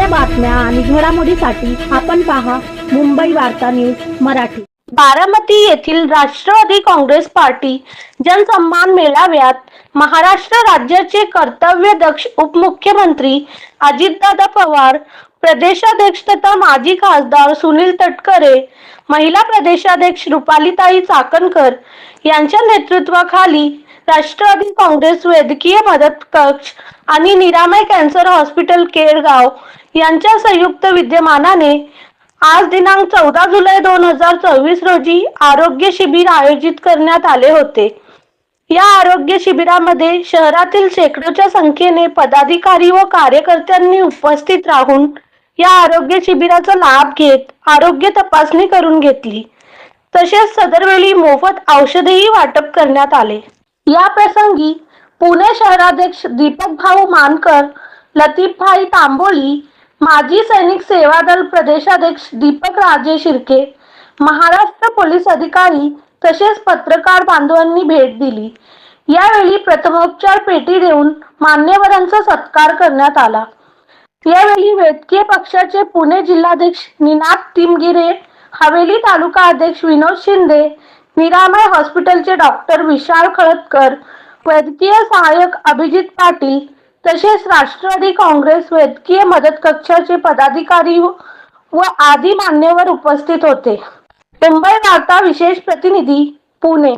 बातम्या आणि घडामोडीसाठी आपण पहा मुंबई वार्ता न्यूज मराठी. बारामती येथील राष्ट्रवादी काँग्रेस पार्टी जनसन्मान मेळाव्यात महाराष्ट्र राज्याचे कर्तव्यदक्ष उपमुख्यमंत्री अजितदादा पवार प्रदेशाध्यक्ष तथा माजी खासदार सुनील तटकरे महिला प्रदेशाध्यक्ष रुपालीताई चाकणकर यांच्या नेतृत्वाखाली राष्ट्रवादी काँग्रेस वैद्यकीय मदत कक्ष आणि निरामय कॅन्सर हॉस्पिटल केळगाव यांच्या संयुक्त विद्यमानाने आज दिनांक चौदा जुलै दोन हजार चोवीस रोजी आरोग्य शिबिर आयोजित करण्यात आले होते. या आरोग्य शिबिरामध्ये शहरातील शेकडोच्या संख्येने पदाधिकारी व कार्यकर्त्यांनी उपस्थित राहून या आरोग्य शिबिराचा लाभ घेत आरोग्य तपासणी करून घेतली. तसेच सदरवेळी मोफत औषधेही वाटप करण्यात आले. या प्रसंगी पुणे शहराध्यक्ष दीपक भाऊ मानकर लतीफभाई तांबोली माजी सैनिक सेवा दल प्रदेशाध्यक्ष दीपक राजे शिर्के महाराष्ट्र पोलीस अधिकारी तसेच पत्रकार बांधवांनी भेट दिली. यावेळी प्रथमोपचार पेटी देऊन मान्यवरांचा सत्कार करण्यात आला. यावेळी वैद्यकीय पक्षाचे पुणे जिल्हाध्यक्ष निनाद तिमगिरे हवेली तालुका अध्यक्ष विनोद शिंदे निरामय हॉस्पिटलचे डॉक्टर विशाल खळदकर वैद्यकीय सहाय्यक अभिजित पाटील तसेच राष्ट्रवादी काँग्रेस वैद्यकीय मदत कक्षाचे पदाधिकारी व आदी मान्यवर उपस्थित होते. मुंबई वार्ता विशेष प्रतिनिधी पुणे.